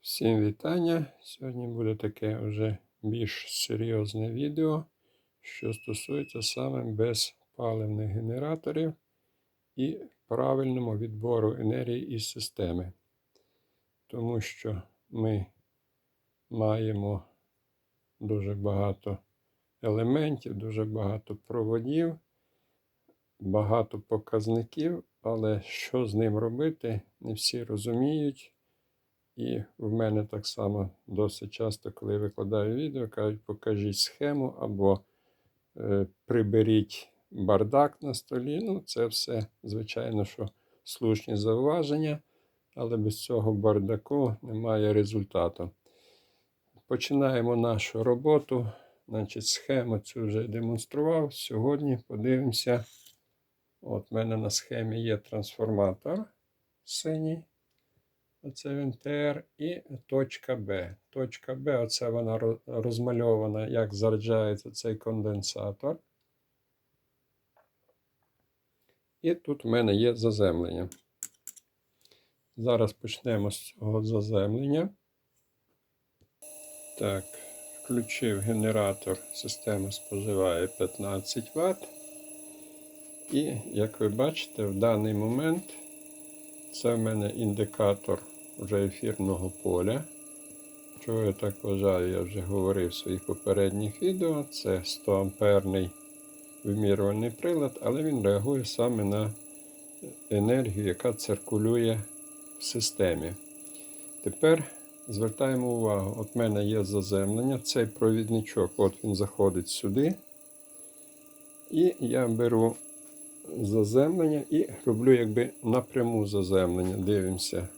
Всім вітання! Сьогодні буде таке вже більш серйозне відео, що стосується саме безпаливних генераторів і правильному відбору енергії із системи. Тому що ми маємо дуже багато елементів, дуже багато проводів, багато показників, але що з ним робити, не всі розуміють. І в мене так само досить часто, коли викладаю відео, кажуть, покажіть схему або е, приберіть бардак на столі. Ну, це все, звичайно, що слушні зауваження, але без цього бардаку немає результату. Починаємо нашу роботу. Значить, схему цю вже демонстрував. Сьогодні подивимося. От в мене на схемі є трансформатор синій. Оце він ТР і точка Б. Точка Б, оце вона розмальована, як заряджається цей конденсатор. І тут в мене є заземлення. Зараз почнемо з цього заземлення. Так, включив генератор, система споживає 15 Вт. І, як ви бачите, в даний момент це в мене індикатор вже ефірного поля. Чого я так вважаю, я вже говорив в своїх попередніх відео. Це 100 амперний вимірювальний прилад, але він реагує саме на енергію, яка циркулює в системі. Тепер звертаємо увагу, от в мене є заземлення, цей провідничок, от він заходить сюди. І я беру заземлення і роблю якби напряму заземлення. Дивимося.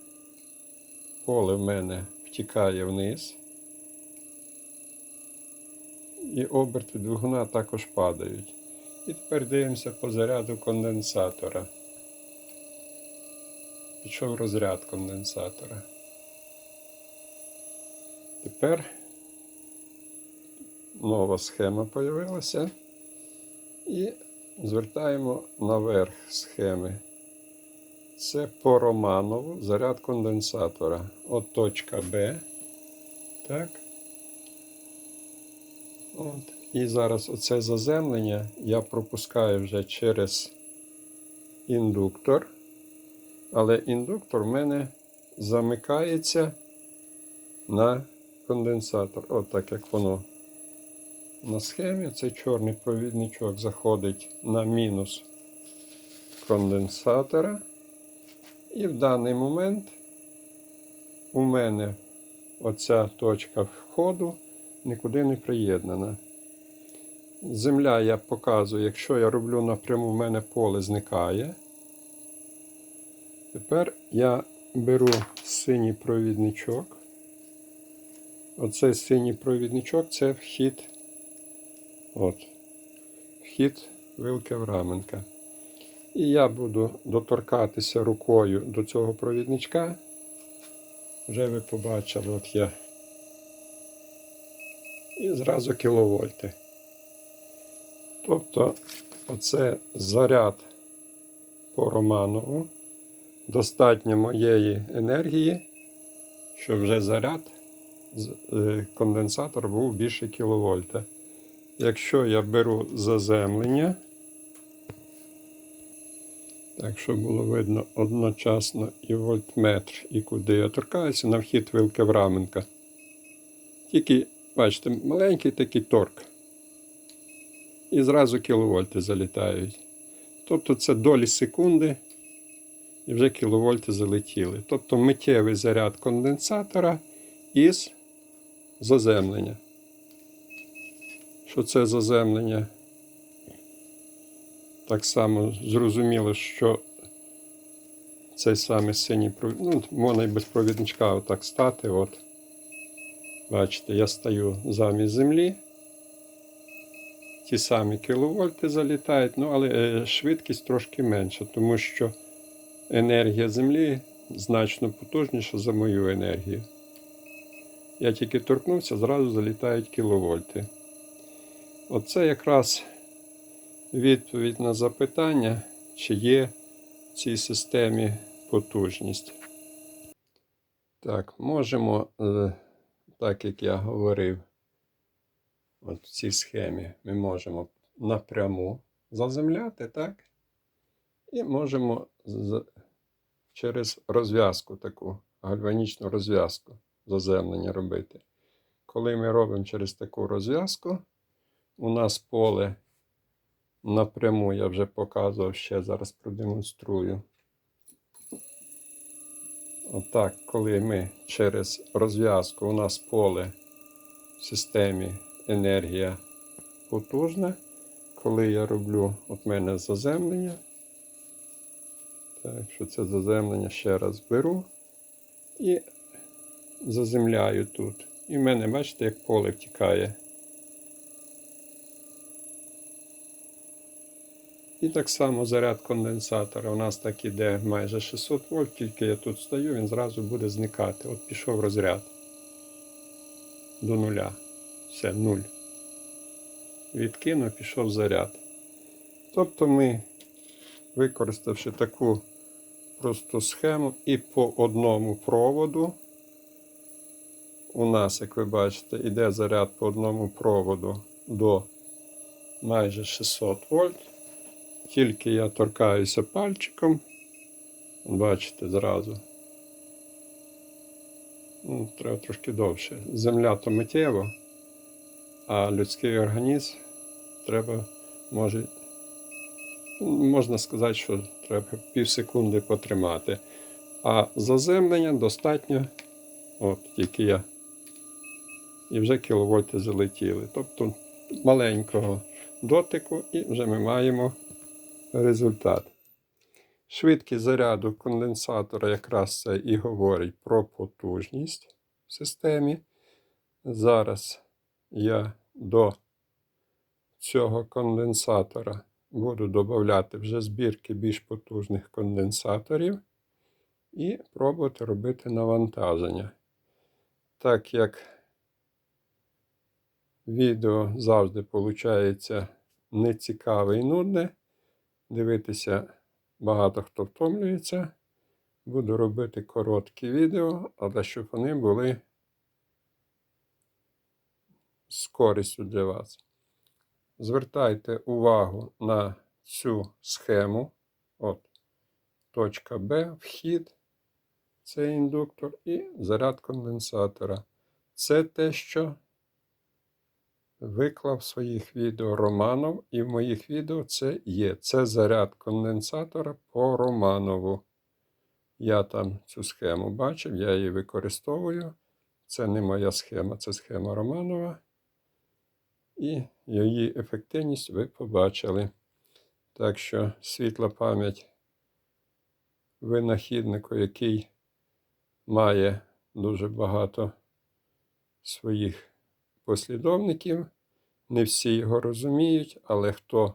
Поле в мене втікає вниз. І оберти двигуна також падають. І тепер дивимося по заряду конденсатора. Пішов розряд конденсатора. Тепер нова схема з'явилася. І звертаємо наверх схеми. Це по Романову заряд конденсатора. От точка Б. Так. От. І зараз оце заземлення я пропускаю вже через індуктор. Але індуктор в мене замикається на конденсатор. От так як воно на схемі. Цей чорний провідничок заходить на мінус конденсатора. І в даний момент у мене оця точка входу нікуди не приєднана. Земля я показую, якщо я роблю напряму, в мене поле зникає. Тепер я беру синій провідничок. Оцей синій провідничок це вхід. От, вхід вилки Враменка. І я буду доторкатися рукою до цього провідничка. Вже ви побачили, от я. І зразу кіловольти. Тобто, оце заряд по Романову. Достатньо моєї енергії, щоб вже заряд е, конденсатор був більше кіловольта. Якщо я беру заземлення, так, щоб було видно одночасно і вольтметр, і куди я торкаюся на вхід вилки Враменка. Тільки, бачите, маленький такий торк. І зразу кіловольти залітають. Тобто це долі секунди, і вже кіловольти залетіли. Тобто миттєвий заряд конденсатора із заземлення що це заземлення. Так само зрозуміло, що цей самий синій ну, можна і без провідничка отак стати. От. Бачите, я стою замість землі. Ті самі кіловольти залітають, ну, але е, швидкість трошки менша, тому що енергія землі значно потужніша за мою енергію. Я тільки торкнувся, зразу залітають кіловольти. Оце якраз відповідь на запитання, чи є в цій системі потужність. Так, можемо, е, так як я говорив, от в цій схемі ми можемо напряму заземляти, так? І можемо через розв'язку таку, гальванічну розв'язку заземлення робити. Коли ми робимо через таку розв'язку, у нас поле напряму, я вже показував, ще зараз продемонструю. Отак, коли ми через розв'язку у нас поле в системі енергія потужна. Коли я роблю от мене заземлення, так, що це заземлення ще раз беру і заземляю тут. І в мене, бачите, як поле втікає. І так само заряд конденсатора. У нас так іде майже 600 вольт, тільки я тут стою, він зразу буде зникати. От пішов розряд до нуля. Все, нуль. Відкинув, пішов заряд. Тобто ми, використавши таку просту схему і по одному проводу, у нас, як ви бачите, іде заряд по одному проводу до майже 600 вольт. Тільки я торкаюся пальчиком, бачите, зразу. Ну, треба трошки довше. Земля то миттєво, а людський організм треба, може, можна сказати, що треба пів секунди потримати. А заземлення достатньо, от тільки я, і вже кіловольти залетіли. Тобто маленького дотику, і вже ми маємо результат. Швидкість заряду конденсатора якраз це і говорить про потужність в системі. Зараз я до цього конденсатора буду додати вже збірки більш потужних конденсаторів і пробувати робити навантаження. Так як відео завжди виходить нецікаве і нудне, дивитися багато хто втомлюється. Буду робити короткі відео, але щоб вони були з користю для вас. Звертайте увагу на цю схему. От, точка Б, вхід, це індуктор, і заряд конденсатора. Це те, що виклав своїх відео Романов, і в моїх відео це є. Це заряд конденсатора по Романову. Я там цю схему бачив, я її використовую. Це не моя схема, це схема Романова. І її ефективність ви побачили. Так що світла пам'ять винахіднику, який має дуже багато своїх послідовників. Не всі його розуміють, але хто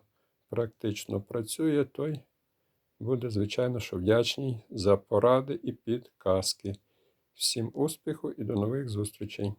практично працює, той буде, звичайно, що вдячний за поради і підказки. Всім успіху і до нових зустрічей!